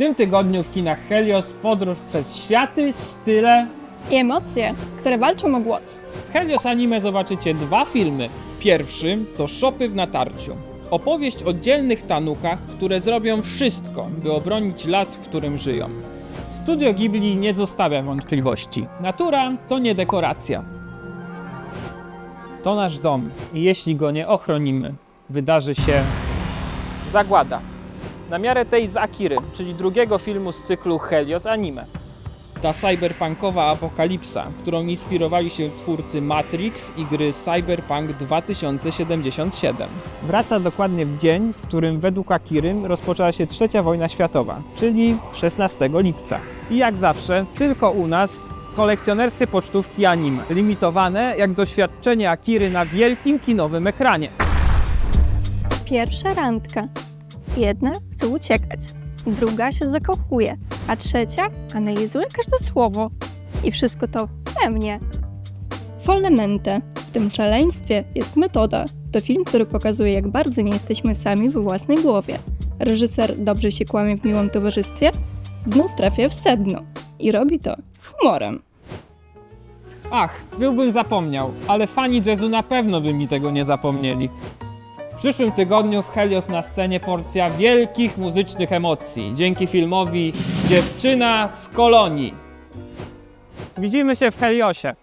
tym tygodniu w kinach Helios podróż przez światy, style. I emocje, które walczą o głos. W Helios Anime zobaczycie dwa filmy. Pierwszy to Szopy w natarciu. Opowieść o dzielnych tanukach, które zrobią wszystko, by obronić las, w którym żyją. Studio Ghibli nie zostawia wątpliwości. Natura to nie dekoracja. To nasz dom i jeśli go nie ochronimy, wydarzy się zagłada. Na miarę tej z Akiry, czyli drugiego filmu z cyklu Helios Anime. Ta cyberpunkowa apokalipsa, którą inspirowali się twórcy Matrix i gry Cyberpunk 2077. Wraca dokładnie w dzień, w którym według Akiry rozpoczęła się trzecia wojna światowa, czyli 16 lipca. I jak zawsze, tylko u nas kolekcjonerskie pocztówki anime, limitowane jak doświadczenie Akiry na wielkim kinowym ekranie. Pierwsza randka. Jedna chce uciekać, druga się zakochuje, a trzecia analizuje każde słowo. I wszystko to we mnie. Follemente. W tym szaleństwie jest metoda. To film, który pokazuje, jak bardzo nie jesteśmy sami we własnej głowie. Reżyser dobrze się kłamie w miłym towarzystwie? Znów trafia w sedno. I robi to z humorem. Ach, byłbym zapomniał, ale fani jazzu na pewno by mi tego nie zapomnieli. Przyszłym tygodniu w Helios na scenie porcja wielkich muzycznych emocji dzięki filmowi Dziewczyna z kolonii. Widzimy się w Heliosie.